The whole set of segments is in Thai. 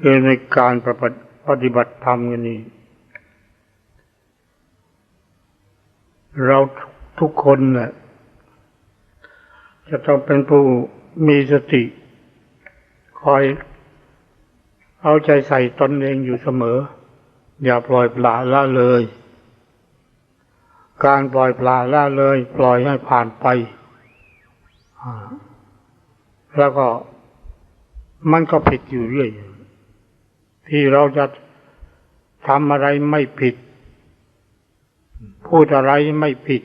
คือในการประพฤติปฏิบัติธรรมกันนี้ เราทุกคนน่ะจะต้องเป็นผู้มีสติ คอยเอาใจใส่ตนเองอยู่เสมอ อย่าปล่อยปละละเลย การปล่อยปละละเลย ปล่อยให้ผ่านไป แล้วก็มันก็ผิดอยู่เรื่อย ที่เราจะทำอะไรไม่ผิด พูดอะไรไม่ผิด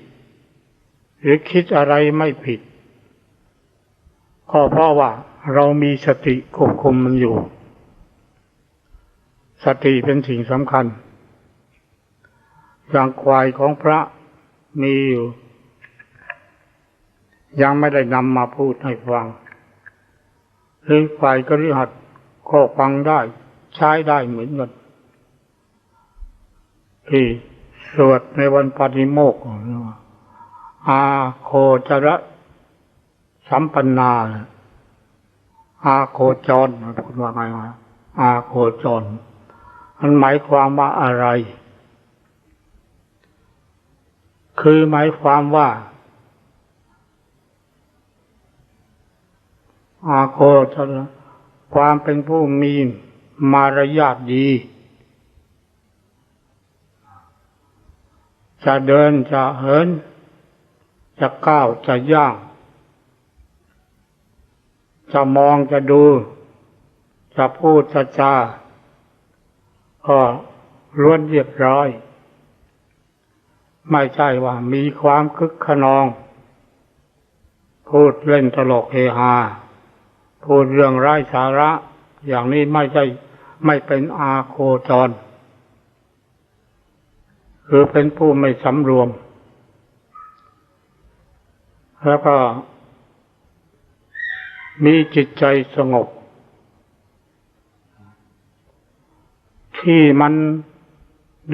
หรือคิดอะไรไม่ผิดก็เพราะว่าเรามีสติควบคุมมันอยู่ สติเป็นสิ่งสำคัญ อย่างควายของพระมีอยู่ยังไม่ได้นำมาพูดให้ฟังหรือควายก็ริหัดก็ฟังได้ ใช้ได้เหมือนกันที่สวดในวันปฏิโมกข์อาโคจระสัมปันนาอาโคจรพูดว่าไงวะอาโคจร มันหมายความว่าอะไร คือหมายความว่า อาโคจรความเป็นผู้มี มารยาทดี จะเดินจะเหิน จะก้าวจะย่าง จะมองจะดู จะพูดจะจาก็ล้วนเรียบร้อย ไม่ใช่ว่ามีความคึกขนอง พูดเล่นตลกเฮฮาพูดเรื่องไร้สาระ อย่างนี้ไม่ใช่ไม่เป็นอาโคจร คือเป็นผู้ไม่สำรวม แล้วก็ มีจิตใจสงบ ที่มัน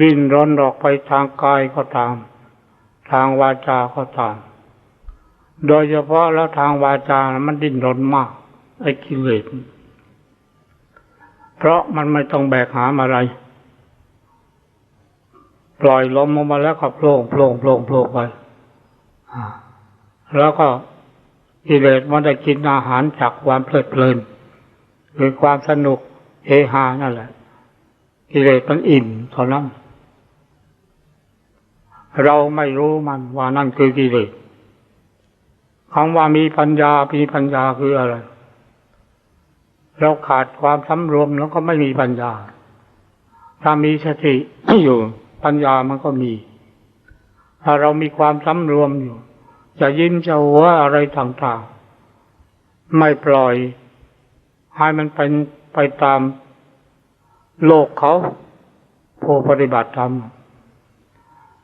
ดิ้นรนออกไปทางกายก็ตาม ทางวาจาก็ตาม โดยเฉพาะแล้วทางวาจานะมันดิ้นรนมาก ไอ้กิเลส เพราะมันไม่ต้องแบกหามอะไร ปล่อยลมออกมาแล้วก็โผล่โผล่โผล่โผล่ไปแล้วก็กิเลสมันได้กินอาหารจากความเพลิดเพลินคือความสนุกเฮฮานั่นแหละ กิเลสมันอิ่มเท่านั้นเราไม่รู้มันว่านั่นคือกิเลสคำว่ามีปัญญามีปัญญาคืออะไร เราขาดความสำรวมแล้วก็ไม่มีปัญญา ถ้ามีสติอยู่ ปัญญามันก็มี ถ้าเรามีความสำรวมอยู่ จะยิ้มจะหัวอะไรต่างๆ ไม่ปล่อย ให้มันเป็นไปตามโลกเขาผู้ปฏิบัติธรรม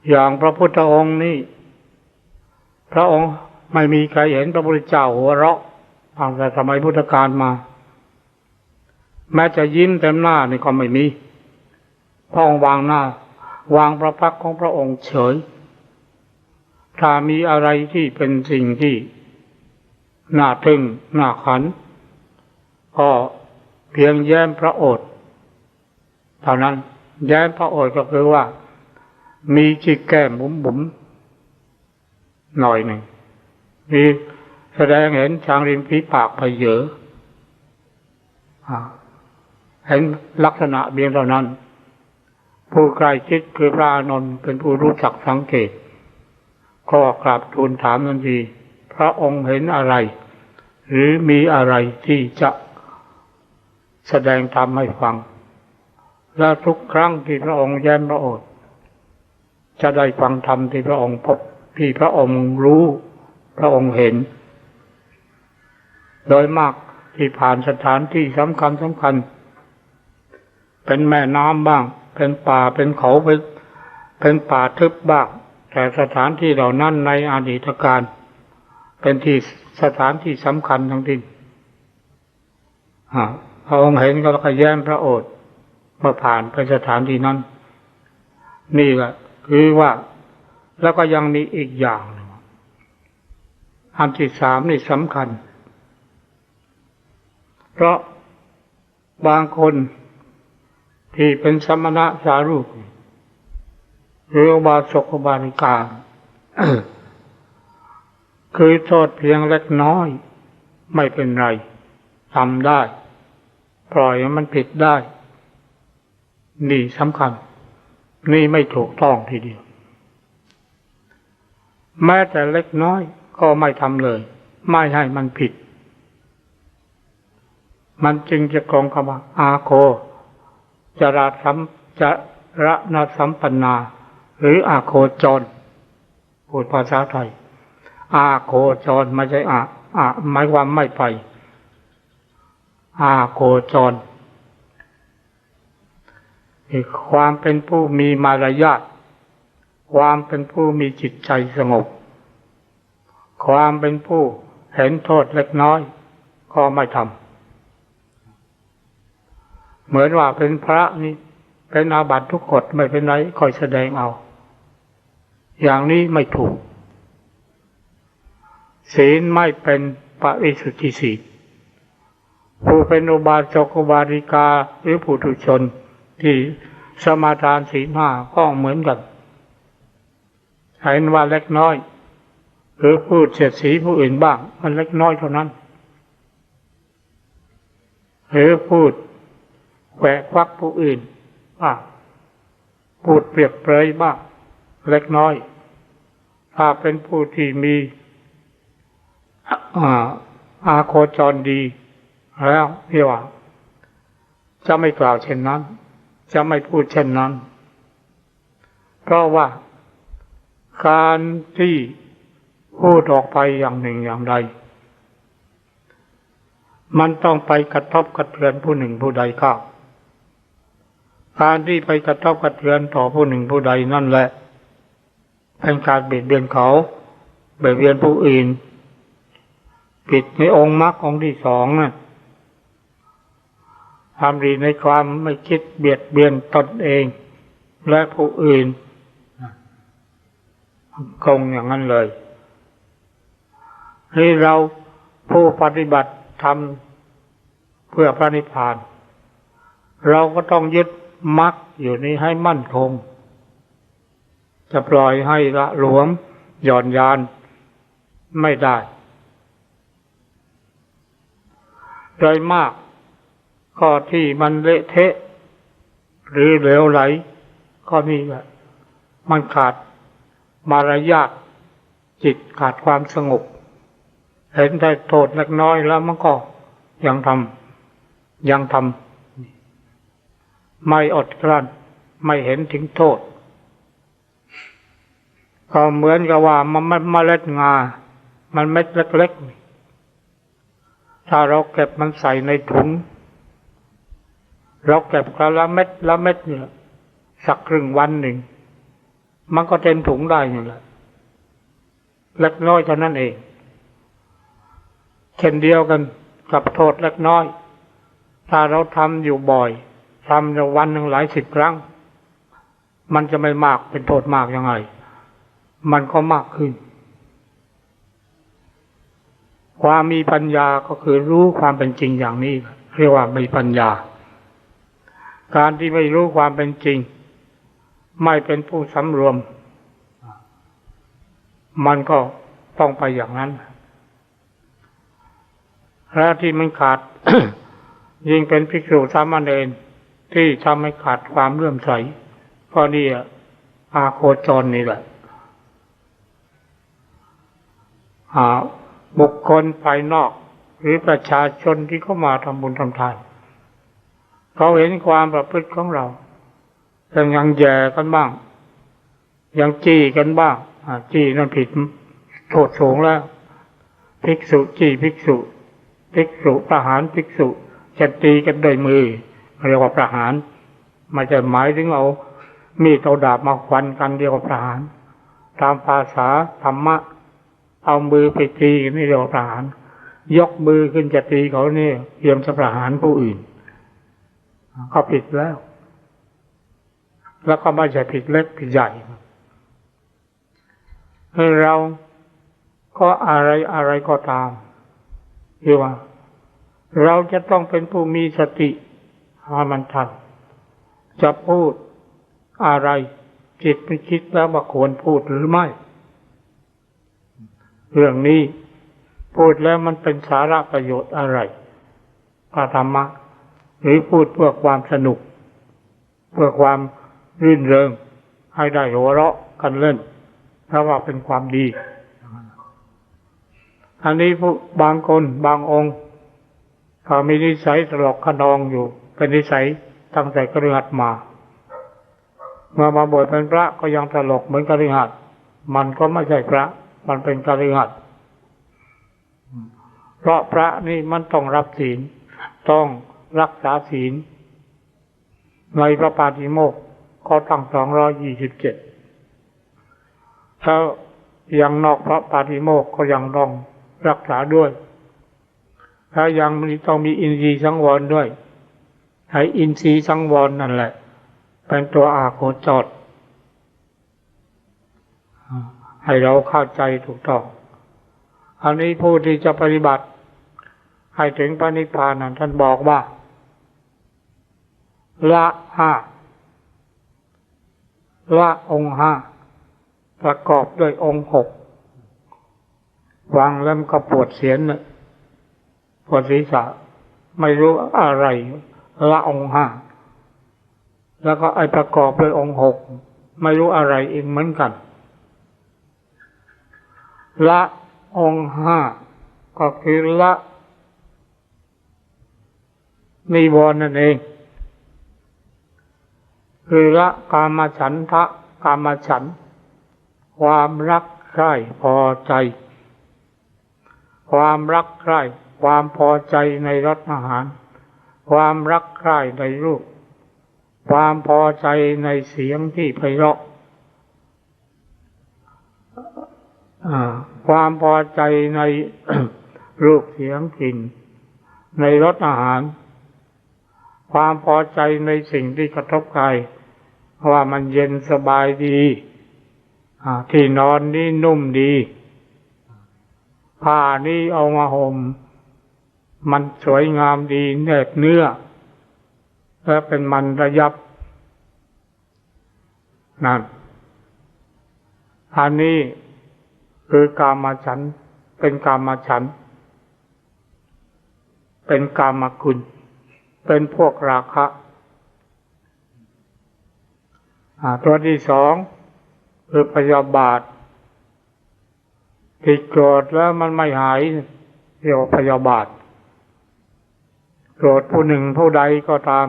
อย่างพระพุทธองค์นี่พระองค์ไม่มีใครเห็นพระพุทธเจ้าหัวเราะตั้งแต่สมัยพุทธกาลมา แม้จะยิ้มเต็มหน้านี่ก็ไม่มีพระองค์วางหน้า วางพระพักของพระองค์เฉย ถ้ามีอะไรที่เป็นสิ่งที่น่าทึ่งน่าขันก็เพียงแย้มพระโอษฐ์เท่านั้น แย้มพระโอษฐ์ก็คือว่า มีจิกแก้มบุ๋มบุ๋มหน่อยหนึ่งมีแสดงเห็นทางริมฝีปากไปเยอะ เห็นลักษณะเบียงเท่านั้น ผู้ใกล้ชิดคือพระอานนท์เป็นผู้รู้จักสังเกต ก็กราบทูลถามทันทีพระองค์เห็นอะไร หรือมีอะไรที่จะแสดงธรรมให้ฟัง และทุกครั้งที่พระองค์แย้มพระโอษฐ์จะได้ฟังธรรมที่พระองค์พบที่พระองค์รู้ พระองค์เห็น โดยมากที่ผ่านสถานที่สำคัญสำคัญ เป็นแม่น้ำบ้าง เป็นป่าเป็นเขาเป็นเป็นป่าทึบบ้าง แต่สถานที่เหล่านั้นในอดีตการ เป็นที่สถานที่สำคัญทั้งที่พระองค์เห็นก็ขย้มพระโอษฐ์เมื่อผ่านไปสถานที่นั้น นี่แหละคือว่าแล้วก็ยังมีอีกอย่างหนึ่งอันที่สามนี่สำคัญ เพราะบางคน ที่เป็นสมณะสารูปหรืออบาสกอบาสิกาคือโทษเพียงเล็กน้อย ไม่เป็นไรทำได้ ปล่อยให้มันผิดได้ นี่สำคัญ นี่ไม่ถูกต้องทีเดียว แม้แต่เล็กน้อยก็ไม่ทำเลย ไม่ให้มันผิด มันจึงจะกองคำว่าอาโค จราสัมจระนาสัมปันนา หรืออาโคจรพูดภาษาไทย อาโคจรไม่ใช่อาอาหมายความไม่ไป อาโคจรคือความเป็นผู้มีมารยาทความเป็นผู้มีจิตใจสงบ ความเป็นผู้เห็นโทษเล็กน้อย ก็ไม่ทำ เหมือนว่าเป็นพระนี่เป็นอาบัติทุกกฎไม่เป็นไรคอยแสดงเอา อย่างนี้ไม่ถูก ศีลไม่เป็นปริสุทธิศีลผู้เป็นอุบาสกอุบาสิกาหรือผู้ทุชน ที่สมาทานศีลห้าก็เหมือนกันเห็นว่าเล็กน้อย หรือพูดเสียดสีผู้อื่นบ้าง มันเล็กน้อยเท่านั้น หรือพูด แขวะควักผู้อื่นบ้างพูดเปรียบเปรยบ้างเล็กน้อย ถ้าเป็นผู้ที่มีอาโคจรดี แล้วเรียกว่า จะไม่กล่าวเช่นนั้น จะไม่พูดเช่นนั้น เพราะว่าการที่พูดออกไปอย่างหนึ่งอย่างใด มันต้องไปกระทบกระเทือนผู้หนึ่งผู้ใดเข้า การที่ไปกระทบกระเทือนต่อผู้หนึ่งผู้ใดนั่นแหละเป็นการเบียดเบียนเขาเบียดเบียนผู้อื่นผิดในองค์มรรคองค์ที่สองนะทำดีในความไม่คิดเบียดเบียนตนเอง และผู้อื่นคงอย่างนั้นเลยนี่เราผู้ปฏิบัติทำเพื่อพระนิพพาน เราก็ต้องยึด มรรคอยู่นี้ให้มั่นคง จะปล่อยให้ละหลวม หย่อนยานไม่ได้โดยมากข้อที่มันเละเทะ หรือเหลวไหล ข้อนี้แหละมันขาดมารยาทจิตขาดความสงบ เห็นได้โทษเล็กน้อยแล้วมันก็ยังทำยังทำ ไม่อดกลั้น ไม่เห็นถึงโทษ ก็เหมือนกับว่ามันไม่เมล็ดงา มันเม็ดเล็กๆ ถ้าเราเก็บมันใส่ในถุง เราเก็บกระละเม็ดละเม็ดเนี่ยสักครึ่งวันหนึ่ง มันก็เต็มถุงได้นี่แหละเล็กน้อยเท่านั้นเอง เช่นเดียวกันกับโทษเล็กน้อย ถ้าเราทำอยู่บ่อย ทำในวันหนึ่งหลายสิบครั้ง มันจะไม่มากเป็นโทษมากยังไง มันก็มากขึ้น ความมีปัญญาก็คือรู้ความเป็นจริงอย่างนี้ เรียกว่ามีปัญญา การที่ไม่รู้ความเป็นจริง ไม่เป็นผู้สำรวม มันก็ต้องไปอย่างนั้นและที่มันขาด ยิ่งเป็นภิกษุสามเณร ที่ทำให้ขาดความเลื่อมใสก็นี่อาโคจรนี่แหละบุคคลภายนอก หรือประชาชนที่เข้ามาทำบุญทำทาน เขาเห็นความประพฤติของเรายังยังแย่กันบ้าง ยังจี้กันบ้างจี้นั่นผิดโทษสูงแล้วภิกษุจี้ภิกษุภิกษุประหารภิกษุจะตีกันด้วยมือ เรียกว่าประหารไม่ใช่หมายถึงเอามีดเอาดาบมาควันกันเรียกว่าประหาร ตามภาษาธรรมะ เอามือไปตีนี่เรียกว่าประหาร ยกมือขึ้นจะตีเขาเนี่ยเตรียมจะประหารผู้อื่นเขาผิดแล้ว แล้วก็ไม่ใช่ผิดเล็กผิดใหญ่เราก็อะไรอะไรก็ตามที่ว่า เราจะต้องเป็นผู้มีสติ ให้มันทัน จะพูดอะไรจิตไปคิดแล้วว่าควรพูดหรือไม่ เรื่องนี้พูดแล้วมันเป็นสาระประโยชน์อะไรพระธรรมะ หรือพูดเพื่อความสนุก เพื่อความรื่นเริง ให้ได้หัวเราะกันเล่นเพราะว่าเป็นความดี อันนี้บางคนบางองค์เขามีนิสัยตลกขนองอยู่ เป็นนิสัยตั้งแต่กระหัดมาเมื่อมาบวชเป็นพระก็ยังตลกเหมือนกระหัดมันก็ไม่ใช่พระ มันเป็นกระหัดเพราะพระนี่มันต้องรับศีล ต้องรักษาศีล ในพระปาติโมกข์ข้อตั้งสองร้อยยี่สิบเจ็ดถ้ายังนอกพระปาติโมกข์ก็ยังต้องรักษาด้วยถ้ายังมีต้องมีอินทรีย์สังวรด้วย ให้อินทรีย์สังวรนั่นแหละ เป็นตัวอาโคจรให้เราเข้าใจถูกต้อง อันนี้ผู้ที่จะปฏิบัติ ให้ถึงพระนิพานนั้นท่านบอกว่า ละห้าละองค์ห้าประกอบด้วยองค์หกวางแล้วมันก็ปวดเสียนปวดศีรษะ ไม่รู้อะไร ละองค์ห้าแล้วก็ไอประกอบด้วยองค์หกไม่รู้อะไรอีกเหมือนกัน ละองค์ห้าก็คือละนิวรณ์นั่นเอง คือละกามฉันทะกามฉัน ความรักใคร่พอใจ ความรักใคร่ความพอใจในรสอาหาร ความรักใคร่ในรูป ความพอใจในเสียงที่ไพเราะความพอใจในรูปเสียงกลิ่น ในรสอาหาร ความพอใจในสิ่งที่กระทบกายว่ามันเย็นสบายดีที่นอนนี่นุ่มดี ผ้านี่เอามาหม่ม มันสวยงามดีแนบเนื้อ และเป็นมันระยับ นั่น อันนี้คือกามาฉัน เป็นกามาฉัน เป็นกามาคุณ เป็นพวกราคะอ่าตัวที่สองคือพยาบาทที่โกรธแล้วมันไม่หายเรียกว่าพยาบาท โกรธผู้หนึ่งผู้ใดก็ตาม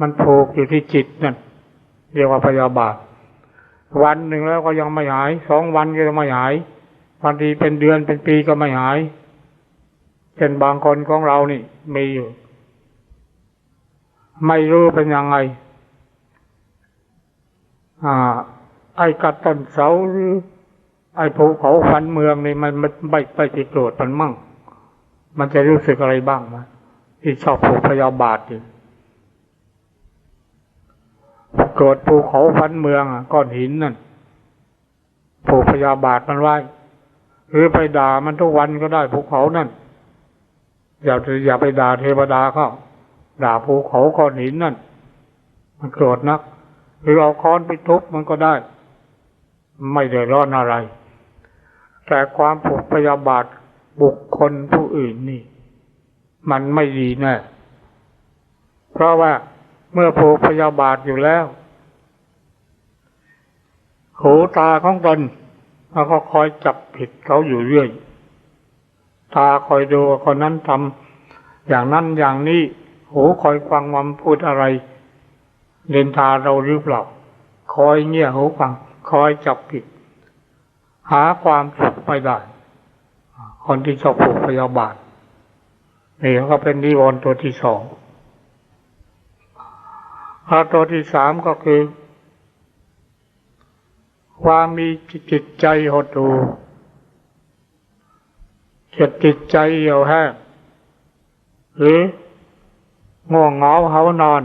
มันผูกอยู่ที่จิตนั่นเรียกว่าพยาบาท วันหนึ่งแล้วก็ยังไม่หายสองวันก็ยังไม่หายบางทีเป็นเดือนเป็นปีก็ไม่หายเช่นบางคนของเรานี่มีอยู่ ไม่รู้เป็นยังไง อ่า ไอ้กัดต้นเสาหรือไอ้ภูเขาฟันเมืองนี่มันมันไม่ไปติดโกรธมันมั่ง มันจะรู้สึกอะไรบ้างไหม ที่ชอบผูกพยาบาทอยู่โกรธภูเขาฟันเมืองอะก้อนหินนั่นผูกพยาบาทมันไว้ หรือไปด่ามันทุกวันก็ได้ภูเขานั่นอย่าอย่าไปด่าเทวดาเขาด่าภูเขาก้อนหินนั่นมันโกรธนัก หรือเอาค้อนไปทุบมันก็ได้ ไม่เดือดร้อนอะไร แต่ความผูกพยาบาทบุคคลผู้อื่นนี่ มันไม่ดีแน่เพราะว่าเมื่อผูกพยาบาทอยู่แล้ว หูตาของตนมันก็คอยจับผิดเขาอยู่เรื่อย ตาคอยดูคนนั้นทำอย่างนั้นอย่างนี้ หูคอยฟังมันพูดอะไรเดินทาเราหรือเปล่าคอยเงี่ยหูฟัง คอยจับผิด หาความสุขไม่ได้คนที่ชอบผูกพยาบาท นี่ก็เป็นนิวรณ์ตัวที่สองอตัวที่สามก็คือ ความมีจิตใจหดหู่เกิดจิตใจเหี่ยวแห้งหรือง่วงเหงาเหานอน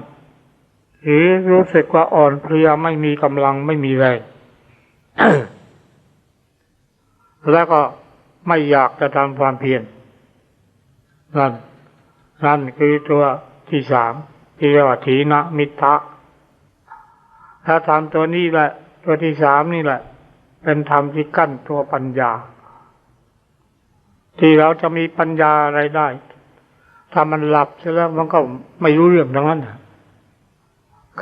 หรือรู้สึกว่าอ่อนเพลียไม่มีกำลังไม่มีแรงแล้วก็ไม่อยากจะทำความเพียร นั่นนั่นคือตัวที่สามที่เรียกว่าถีนมิทะถ้าทำตัวนี้แหละ ตัวที่สามนี่แหละ เป็นธรรมที่กั้นตัวปัญญา ที่เราจะมีปัญญาอะไรได้ถ้ามันหลับเสียแล้วมันก็ไม่รู้เรื่องทั้งนั้น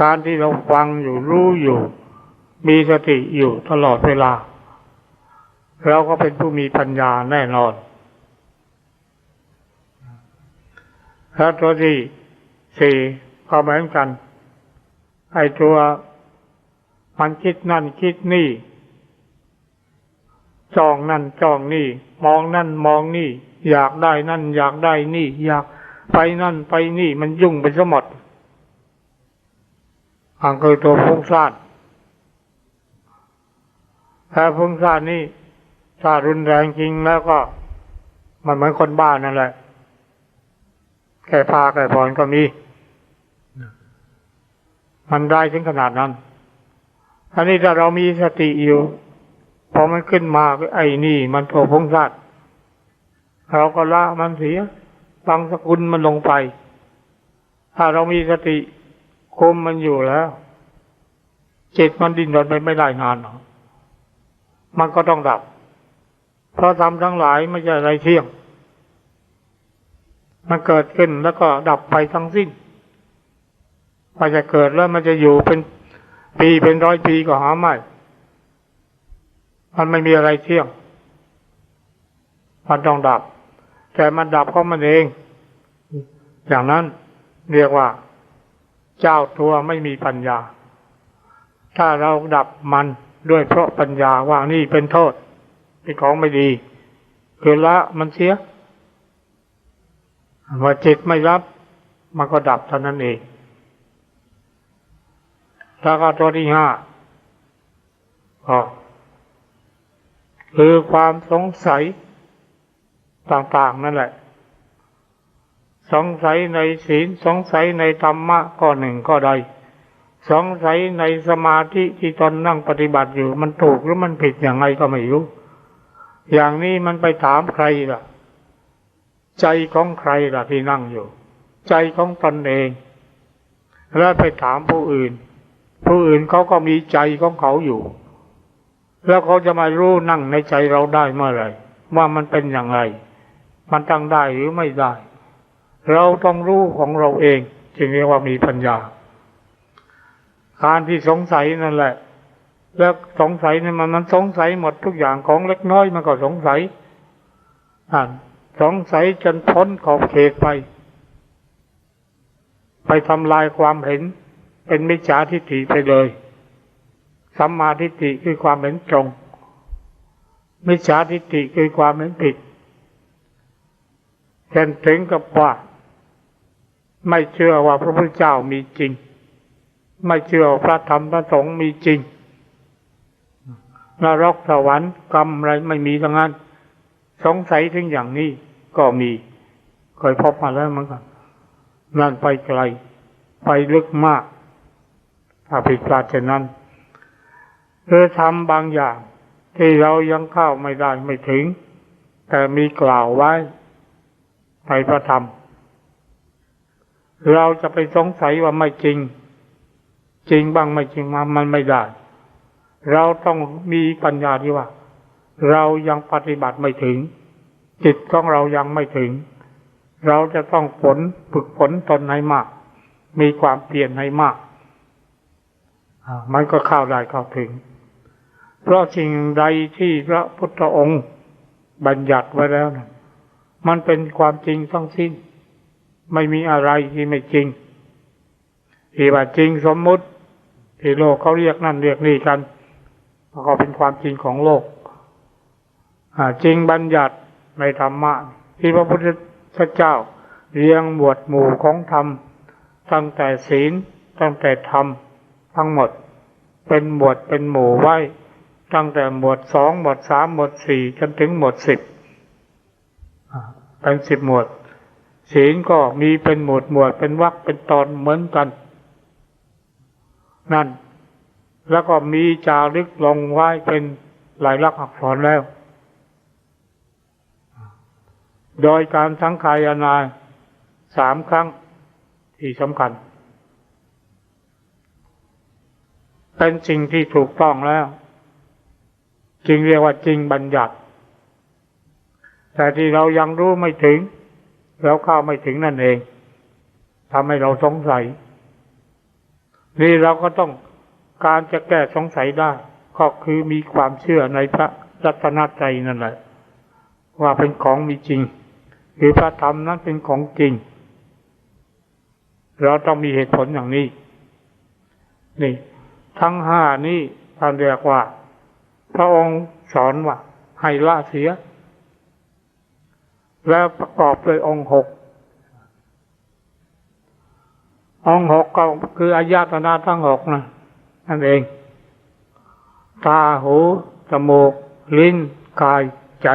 การที่เราฟังอยู่รู้อยู่ มีสติอยู่ตลอดเวลา เราก็เป็นผู้มีปัญญาแน่นอน แล้วตัวที่สี่ก็เหมือนกัน ไอ้ตัวมันคิดนั่นคิดนี่จ้องนั่นจ้องนี่ มองนั่นมองนี่ อยากได้นั่น อยากได้นี่ อยากไปนั่นไปนี่มันยุ่งไปซะหมดอันคือตัวฟุ้งซ่านถ้าฟุ้งซ่านนี่ถ้ารุนแรงจริงแล้วก็ มันเหมือนคนบ้านนั่นแหละ แค่พาแค่ผ่อนก็มี มันได้ถึงขนาดนั้นอันนี้ถ้าเรามีสติอยู่พอมันขึ้นมาไอ้นี่ มันโผพงสัตว์เราก็ละมันเสียบังสกุลมันลงไป ถ้าเรามีสติคุมมันอยู่แล้วจิตมันดิ้นรนไปไม่ได้นานหรอกมันก็ต้องดับ เพราะทำทั้งหลายไม่ใช่อะไรเที่ยง มันเกิดขึ้นแล้วก็ดับไปทั้งสิ้นมันจะเกิดแล้วมันจะอยู่เป็นปีเป็นร้อยปีก็หาไม่ มันไม่มีอะไรเที่ยง มันต้องดับ แต่มันดับเพราะมันเอง อย่างนั้นเรียกว่า เจ้าตัวไม่มีปัญญา ถ้าเราดับมันด้วยเพราะปัญญาว่านี่เป็นโทษ เป็นของไม่ดี คือละมันเสีย ว่าจิตไม่รับมันก็ดับเท่านั้นเอง แล้วก็ตัวที่ห้าก็คือความสงสัยต่างๆนั่นแหละ สงสัยในศีลสงสัยในธรรมะก็หนึ่งก็ใด สงสัยในสมาธิที่ตนนั่งปฏิบัติอยู่ มันถูกหรือมันผิดอย่างไรก็ไม่รู้ อย่างนี้มันไปถามใครล่ะ ใจของใครล่ะที่นั่งอยู่ ใจของตนเอง แล้วไปถามผู้อื่น ผู้อื่นเขาก็มีใจของเขาอยู่ แล้วเขาจะมารู้นั่งในใจเราได้เมื่อไหร่ว่ามันเป็นอย่างไร มันตั้งได้หรือไม่ได้ เราต้องรู้ของเราเอง จึงเรียกว่ามีปัญญา การที่สงสัยนั่นแหละ แล้วสงสัยนี่มันมันสงสัยหมดทุกอย่างของเล็กน้อยมันก็สงสัยอ่าน สงสัยจนพ้นขอบเขตไป ไปทำลายความเห็นเป็นมิจฉาทิฏฐิไปเลยสัมมาทิฏฐิคือความเห็นตรง มิจฉาทิฏฐิคือความเห็นผิดเช่นถึงกับว่า ไม่เชื่อว่าพระพุทธเจ้ามีจริง ไม่เชื่อพระธรรมพระสงฆ์มีจริงนรกสวรรค์กรรมอะไรไม่มีทั้งนั้น สงสัยถึงอย่างนี้ก็มีเคยพบมาแล้วเหมือนกันนั่นไปไกล ไปลึกมากถ้าผิดพลาดเช่นนั้นเธอทำบางอย่าง ที่เรายังเข้าไม่ได้ไม่ถึง แต่มีกล่าวไว้ในพระธรรม เราจะไปสงสัยว่าไม่จริง จริงบ้างไม่จริงมามันไม่ได้ เราต้องมีปัญญาที่ว่า เรายังปฏิบัติไม่ถึง จิตของเรายังไม่ถึง เราจะต้องฝนฝึกฝนตนให้มาก มีความเปลี่ยนให้มากมันก็เข้าได้เข้าถึง เพราะสิ่งใดที่พระพุทธองค์บัญญัติไว้แล้วนะมันเป็นความจริงทั้งสิ้น ไม่มีอะไรที่ไม่จริงที่ว่าจริงสมมุติที่โลกเขาเรียกนั่นเรียกนี่กันก็เป็นความจริงของโลก จริงบัญญัติในธรรมะ ที่พระพุทธเจ้าเรียงหมวดหมู่ของธรรม ตั้งแต่ศีลตั้งแต่ธรรมทั้งหมด เป็นหมวดเป็นหมู่ไว้ ตั้งแต่หมวดสองหมวดสามหมวดสี่จนถึงหมวดสิบเป็นสิบหมวด ศีลก็มีเป็นหมวดหมวดเป็นวรรคเป็นตอนเหมือนกัน นั่น แล้วก็มีจารึกลงไว้เป็นลายลักษณ์อักษรแล้ว โดยการสังขายนาสามครั้งที่สำคัญ เป็นสิ่งที่ถูกต้องแล้ว จึงเรียกว่าจริงบัญญัติ แต่ที่เรายังรู้ไม่ถึง แล้วเข้าไม่ถึงนั่นเองทำให้เราสงสัย นี่เราก็ต้องการจะแก้สงสัยได้ ก็คือมีความเชื่อในพระรัตนตรัยนั่นแหละ ว่าเป็นของมีจริง หรือพระธรรมนั้นเป็นของจริง เราต้องมีเหตุผลอย่างนี้ นี่ ทั้งห้านี้ท่านเรียกว่า พระองค์สอนว่าให้ละเสีย แล้วประกอบด้วยองค์หกองหกก็คืออายตนะทั้งหกนะนั่นเอง ตาหูจมูก ลิ้นกายใจ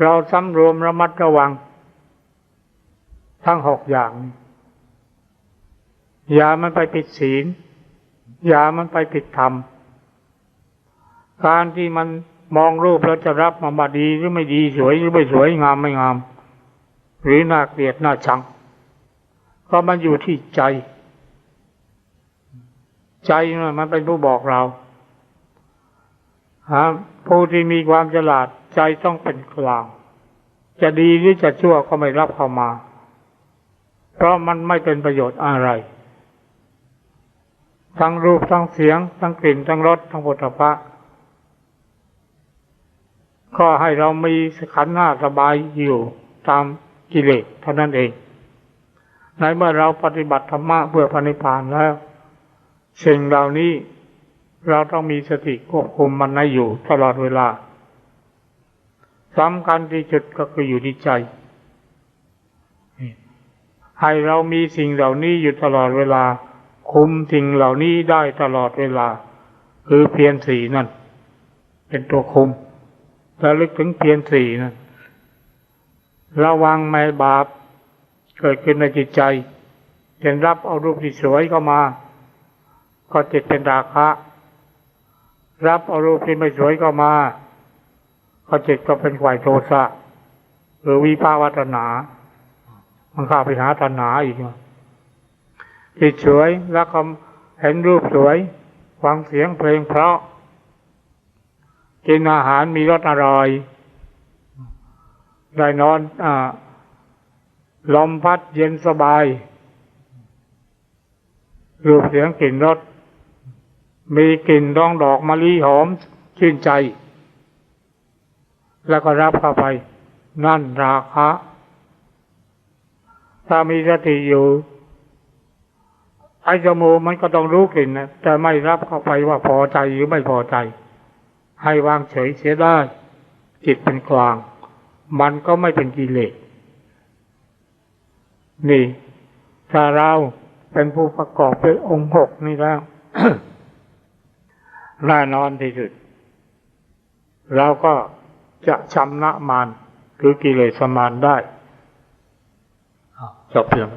เราสำรวมระมัดระวัง ทั้งหกอย่าง อย่ามันไปผิดศีล อย่ามันไปผิดธรรม การที่มันมองรูปแล้วจะรับมาบาดีหรือไม่ดีสวยหรือไม่สวยงามไม่งาม หรือน่าเกลียดน่าชัง ก็มันอยู่ที่ใจ ใจนมันเป็นผู้บอกเราผู้ที่มีความฉลาด ใจต้องเป็นกลาง จะดีหรือจะชั่วก็ไม่รับเข้ามา เพราะมันไม่เป็นประโยชน์อะไร ทั้งรูปทั้งเสียง ทั้งกลิ่นทั้งรสทั้งผลิภัณฑ์ก็ให้เรามีขันธ์หน้าสบายอยู่ตามกิเลสเท่านั้นเองในเมื่อเราปฏิบัติธรรมะเพื่อพระนิพพานแล้วสิ่งเหล่านี้เราต้องมีสติควบคุมมันให้อยู่ตลอดเวลา สำคัญที่สุดก็คืออยู่ที่ใจให้เรามีสิ่งเหล่านี้อยู่ตลอดเวลา คุมสิ่งเหล่านี้ได้ตลอดเวลา คือเพียรสีนั่น เป็นตัวคุมระลึกถึงเพียรสีนั่นระวังไม่บาป เกิดขึ้นในจิตใจเห็นรับเอารูปที่สวยเข้ามา ก็จิตเป็นราคะ รับเอารูปที่ไม่สวยเข้ามา ก็จิตก็เป็นฝ่ายโทสะหรือวิภาวัตนามันข้าไปหาตัณหาอีกจิตสวยแล้วก็เห็นรูปสวย ฟังเสียงเพลงเพราะ กินอาหารมีรสอร่อย ได้นอนอลมพัดเย็นสบาย รูปเสียงกลิ่นรส มีกลิ่นดองดอกมะลิหอมชื่นใจ แล้วก็รับเข้าไป นั่นราคะ ถ้ามีสติอยู่ไอ้จมูกมันก็ต้องรู้กลิ่นนะแต่ไม่รับเข้าไปว่าพอใจหรือไม่พอใจ ให้วางเฉยเสียได้ จิตเป็นกลาง มันก็ไม่เป็นกิเลสนี่ ถ้าเราเป็นผู้ประกอบด้วยองค์หกนี่แล้วแน่นอนที่สุดเราก็ จะชำนะมารคือกิเลสมารได้อ้าวจบเพียง